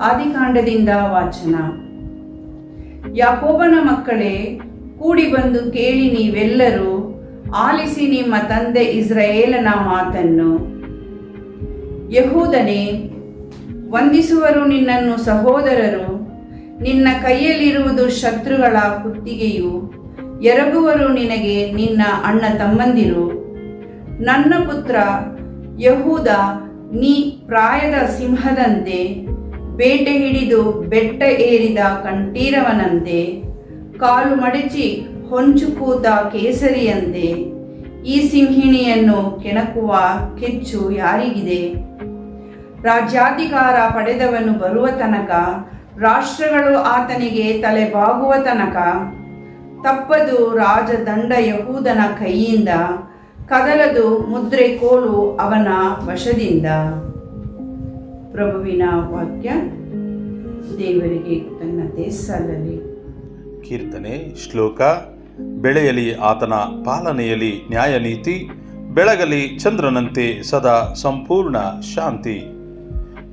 ಆದಿಕಾಂಡದಿಂದ ವಾಚನ. ಯಾಕೋಬನ ಮಕ್ಕಳೇ ಕೂಡಿ ಬಂದು ಕೇಳಿ ನೀವೆಲ್ಲರೂ ಆಲಿಸಿ ನಿಮ್ಮ ತಂದೆ ಇಸ್ರಾಯೇಲನ ಮಾತನ್ನು. ಯಹೂದನೇ, ವಂದಿಸುವರು ನಿನ್ನನ್ನು ಸಹೋದರರು, ನಿನ್ನ ಕೈಯಲ್ಲಿರುವುದು ಶತ್ರುಗಳ ಕುತ್ತಿಗೆಯು, ಎರಗುವರು ನಿನಗೆ ನಿನ್ನ ಅಣ್ಣ ತಮ್ಮಂದಿರು. ನನ್ನ ಪುತ್ರ ಯಹೂದ, ನೀ ಪ್ರಾಯದ ಸಿಂಹದಂತೆ ಬೇಟೆ ಹಿಡಿದು ಬೆಟ್ಟ ಏರಿದ ಕಂಠೀರವನಂತೆ, ಕಾಲು ಮಡಚಿ ಹೊಂಚು ಕೂತ ಕೇಸರಿಯಂತೆ, ಈ ಸಿಂಹಿಣಿಯನ್ನು ಕೆಣಕುವ ಕೆಚ್ಚು ಯಾರಿಗಿದೆ? ರಾಜ್ಯಾಧಿಕಾರ ಪಡೆದವನು ಬರುವ ತನಕ, ರಾಷ್ಟ್ರಗಳು ಆತನಿಗೆ ತಲೆಬಾಗುವ ತನಕ, ತಪ್ಪದು ರಾಜದಂಡ ಯಹೂದನ ಕೈಯಿಂದ, ಕದಲದು ಮುದ್ರೆ ಕೋಲು ಅವನ ವಶದಿಂದ. ಪ್ರಭುವಿನ ವಾಕ್ಯ. ದೇವರಿಗೆ ಕೃತಜ್ಞತೆ ಸಲ್ಲಲಿ ಕೀರ್ತನೆ, ಶ್ಲೋಕ, ಬೆಳೆಯಲಿ ಆತನ ಪಾಲನೆಯಲ್ಲಿ ನ್ಯಾಯನೀತಿ, ಬೆಳಗಲಿ ಚಂದ್ರನಂತೆ ಸದಾ ಸಂಪೂರ್ಣ ಶಾಂತಿ.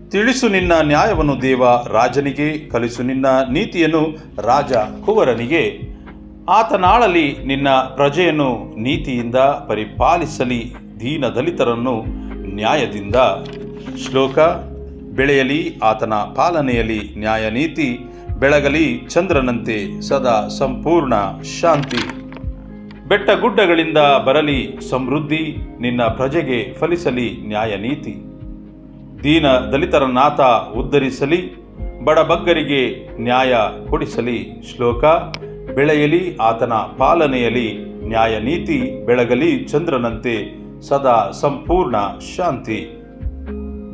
ತಿಳಿಸು ನಿನ್ನ ನ್ಯಾಯವನ್ನು ದೇವ ರಾಜನಿಗೆ, ಕಲಿಸು ನಿನ್ನ ನೀತಿಯನ್ನು ರಾಜ ಕುವರನಿಗೆ. ಆತನಾಳಲಿ ನಿನ್ನ ಪ್ರಜೆಯನ್ನು ನೀತಿಯಿಂದ ಪರಿಪಾಲಿಸಲಿ ದೀನ ದಲಿತರನ್ನು ನ್ಯಾಯದಿಂದ. ಶ್ಲೋಕ ಬೆಳೆಯಲಿ, ಆತನ ಪಾಲನೆಯಲ್ಲಿ ನ್ಯಾಯನೀತಿ, ಬೆಳಗಲಿ ಚಂದ್ರನಂತೆ ಸದಾ ಸಂಪೂರ್ಣ ಶಾಂತಿ. ಬೆಟ್ಟ ಗುಡ್ಡಗಳಿಂದ ಬರಲಿ ಸಮೃದ್ಧಿ, ನಿನ್ನ ಪ್ರಜೆಗೆ ಫಲಿಸಲಿ ನ್ಯಾಯನೀತಿ. ದೀನ ದಲಿತರ ನಾಥ ಉದ್ಧರಿಸಲಿ, ಬಡಬಗ್ಗರಿಗೆ ನ್ಯಾಯ ಕೊಡಿಸಲಿ ಶ್ಲೋಕ. ಬೆಳೆಯಲಿ, ಆತನ ಪಾಲನೆಯಲ್ಲಿ ನ್ಯಾಯನೀತಿ, ಬೆಳಗಲಿ ಚಂದ್ರನಂತೆ ಸದಾ ಸಂಪೂರ್ಣ ಶಾಂತಿ.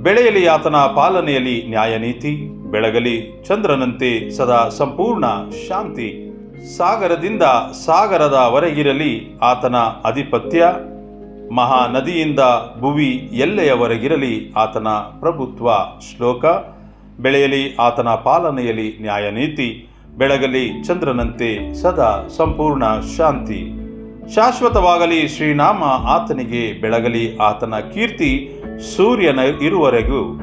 ಬೆಳೆಯಲಿ ಆತನ ಪಾಲನೆಯಲ್ಲಿ ನ್ಯಾಯನೀತಿ, ಬೆಳಗಲಿ ಚಂದ್ರನಂತೆ ಸದಾ ಸಂಪೂರ್ಣ ಶಾಂತಿ. ಸಾಗರದಿಂದ ಸಾಗರದವರೆಗಿರಲಿ ಆತನ ಅಧಿಪತ್ಯ. ಮಹಾನದಿಯಿಂದ ಭುವಿ ಎಲ್ಲೆಯವರೆಗಿರಲಿ ಆತನ ಪ್ರಭುತ್ವ. ಶ್ಲೋಕ ಬೆಳೆಯಲಿ ಆತನ ಪಾಲನೆಯಲ್ಲಿ ನ್ಯಾಯನೀತಿ, ಬೆಳಗಲಿ ಚಂದ್ರನಂತೆ ಸದಾ ಸಂಪೂರ್ಣ ಶಾಂತಿ. ಶಾಶ್ವತವಾಗಲಿ ಶ್ರೀನಾಮ ಆತನಿಗೆ ಬೆಳಗಲಿ ಆತನ ಕೀರ್ತಿ ಸೂರ್ಯನ ಇರುವರೆಗೂ.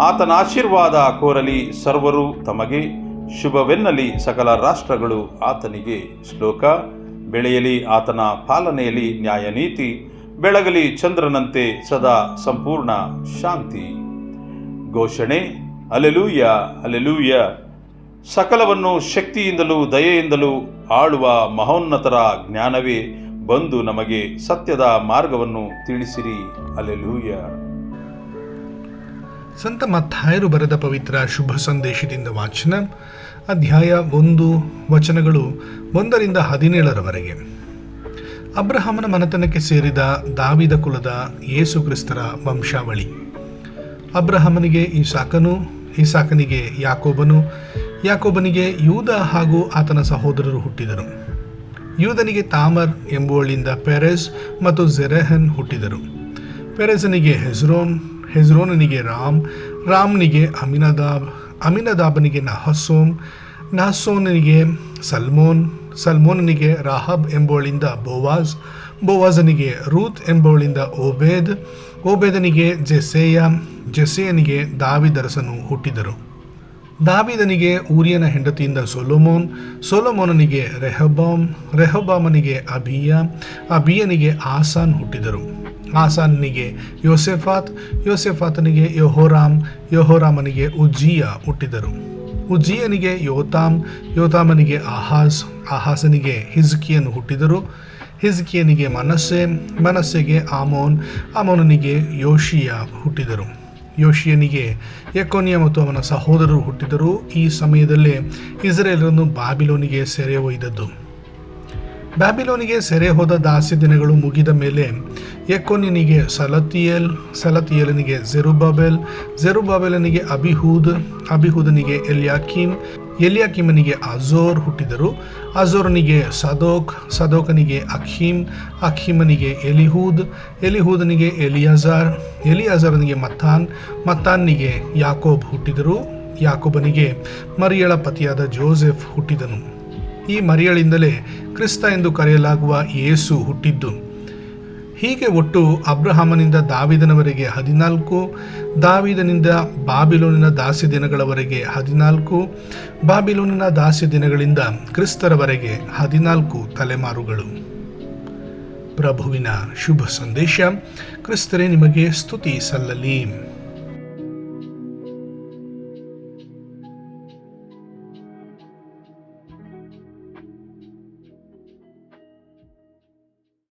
ಆತನ ಆಶೀರ್ವಾದ ಕೋರಲಿ ಸರ್ವರು ತಮಗೆ. ಶುಭವೆನ್ನಲಿ ಸಕಲ ರಾಷ್ಟ್ರಗಳು ಆತನಿಗೆ. ಶ್ಲೋಕ, ಬೆಳೆಯಲಿ ಆತನ ಪಾಲನೆಯಲ್ಲಿ ನ್ಯಾಯನೀತಿ, ಬೆಳಗಲಿ ಚಂದ್ರನಂತೆ ಸದಾ ಸಂಪೂರ್ಣ ಶಾಂತಿ. ಘೋಷಣೆ ಅಲೆಲೂಯ ಅಲೆಲೂಯ ಸಕಲವನ್ನು ಶಕ್ತಿಯಿಂದಲೂ ದಯೆಯಿಂದಲೂ ಆಳುವ ಮಹೋನ್ನತರ ಜ್ಞಾನವೇ ಬಂದು ನಮಗೆ ಸತ್ಯದ ಮಾರ್ಗವನ್ನು ತಿಳಿಸಿರಿ. ಅಲೆಲೂಯ ಸಂತ ಮತ್ತಾಯರು ಬರೆದ ಪವಿತ್ರ ಶುಭ ಸಂದೇಶದಿಂದ ವಾಚನ, ಅಧ್ಯಾಯ ಒಂದು, ವಚನಗಳು ಒಂದರಿಂದ ಹದಿನೇಳರವರೆಗೆ. ಅಬ್ರಹಾಮನ ಮನೆತನಕ್ಕೆ ಸೇರಿದ ದಾವಿದ ಕುಲದ ಯೇಸು ಕ್ರಿಸ್ತರ ವಂಶಾವಳಿ. ಅಬ್ರಹಾಮನಿಗೆ ಈ ಸಾಕನಿಗೆ ಯಾಕೋಬನು ಯಾಕೋಬನಿಗೆ ಯೂದ ಹಾಗೂ ಆತನ ಸಹೋದರರು ಹುಟ್ಟಿದರು. ಯೂದನಿಗೆ ತಾಮರ್ ಎಂಬುವಳಿಂದ ಪೆರೆಸ್ ಮತ್ತು ಜೆರೆಹನ್ ಹುಟ್ಟಿದರು. ಪೆರೆಸನಿಗೆ ಹೆಸ್ರೋನ್ ಹೆಜ್ರೋನನಿಗೆ ರಾಮ್, ರಾಮ್ನಿಗೆ ಅಮಿನದಾಬ್, ಅಮಿನದಾಬನಿಗೆ ನಹಸೋನ್, ನಹಸೋನನಿಗೆ ಸಲ್ಮೋನ್, ಸಲ್ಮೋನನಿಗೆ ರಾಹಬ್ ಎಂಬುವಳಿಂದ ಬೋವಾಜ್, ಬೋವಾಜನಿಗೆ ರೂತ್ ಎಂಬುವಳಿಂದ ಓಬೇದ್, ಓಬೇದನಿಗೆ ಜೆಸೇಯ, ಜೆಸೇಯನಿಗೆ ದಾವಿದರಸನು ಹುಟ್ಟಿದರು. ದಾವಿದನಿಗೆ ಊರಿಯನ ಹೆಂಡತಿಯಿಂದ ಸೊಲೊಮೋನ್, ಸೊಲೊಮೋನನಿಗೆ ರೆಹಬಾಮ್ ರೆಹಬಾಮನಿಗೆ ಅಬಿಯ, ಅಬಿಯನಿಗೆ ಆಸಾನ್ ಹುಟ್ಟಿದರು. ಆಸಾನನಿಗೆ ಯೋಸೆಫಾತ್, ಯೋಸೆಫಾತನಿಗೆ ಯೋಹೋರಾಮ್, ಯೋಹೋರಾಮನಿಗೆ ಉಜ್ಜಿಯ ಹುಟ್ಟಿದರು. ಉಜ್ಜಿಯನಿಗೆ ಯೋತಾಮ್, ಯೋತಾಮನಿಗೆ ಆಹಾಸ್, ಆಹಾಸನಿಗೆ ಹಿಜ್ಕಿಯನ್ನು ಹುಟ್ಟಿದರು. ಹಿಜ್ಕಿಯನಿಗೆ ಮನಸ್ಸೆ, ಮನಸ್ಸೆಗೆ ಆಮೋನ್, ಆಮೋನನಿಗೆ ಯೋಶಿಯ ಹುಟ್ಟಿದರು. ಯೋಶಿಯನಿಗೆ ಯಕೋನಿಯ ಮತ್ತು ಅವನ ಸಹೋದರರು ಹುಟ್ಟಿದರು. ಈ ಸಮಯದಲ್ಲೇ ಇಸ್ರೇಲರನ್ನು ಬಾಬಿಲೋನಿಗೆ ಸೆರೆ ಒಯ್ದದ್ದು. ಬ್ಯಾಬಿಲೋನಿಗೆ ಸೆರೆ ಹೋದ ದಾಸ್ಯ ದಿನಗಳು ಮುಗಿದ ಮೇಲೆ ಯಕೋನ್ಯನಿಗೆ ಸಲತಿಯಲ್, ಸಲತಿಯಲನಿಗೆ ಜೆರುಬಾಬೆಲ್ ಜೆರುಬಾಬೆಲನಿಗೆ ಅಬಿಹೂದ್, ಅಬಿಹೂದನಿಗೆ ಎಲ್ಯಾಕಿಮ್ ಎಲಿಯಾಕಿಮನಿಗೆ ಅಜೋರ್ ಹುಟ್ಟಿದರು. ಅಜೋರನಿಗೆ ಸದೋಕ್, ಸದೋಕನಿಗೆ ಅಖೀಮ್, ಅಖೀಮನಿಗೆ ಎಲಿಹೂದ್, ಎಲಿಹೂದನಿಗೆ ಎಲಿಯಾಜಾರ್, ಎಲಿಯಾಜಾರನಿಗೆ ಮತ್ತಾನ್, ಮತ್ತಾನ್ನಿಗೆ ಯಾಕೋಬ್ ಹುಟ್ಟಿದರು. ಯಾಕೋಬನಿಗೆ ಮರಿಯಳ ಪತಿಯಾದ ಜೋಸೆಫ್ ಹುಟ್ಟಿದನು. ಈ ಮರಿಯಳಿಂದಲೇ ಕ್ರಿಸ್ತ ಎಂದು ಕರೆಯಲಾಗುವ ಯೇಸು ಹುಟ್ಟಿದ್ದು. ಹೀಗೆ ಒಟ್ಟು ಅಬ್ರಹಾಮನಿಂದ ದಾವಿದನವರೆಗೆ ಹದಿನಾಲ್ಕು, ದಾವಿದನಿಂದ ಬಾಬಿಲೋನಿನ ದಾಸ್ಯ ದಿನಗಳವರೆಗೆ ಹದಿನಾಲ್ಕು, ಬಾಬಿಲೋನಿನ ದಾಸ್ಯ ದಿನಗಳಿಂದ ಕ್ರಿಸ್ತರವರೆಗೆ ಹದಿನಾಲ್ಕು ತಲೆಮಾರುಗಳು. ಪ್ರಭುವಿನ ಶುಭ ಸಂದೇಶ, ಕ್ರಿಸ್ತರೇ ನಿಮಗೆ ಸ್ತುತಿ ಸಲ್ಲಲಿ.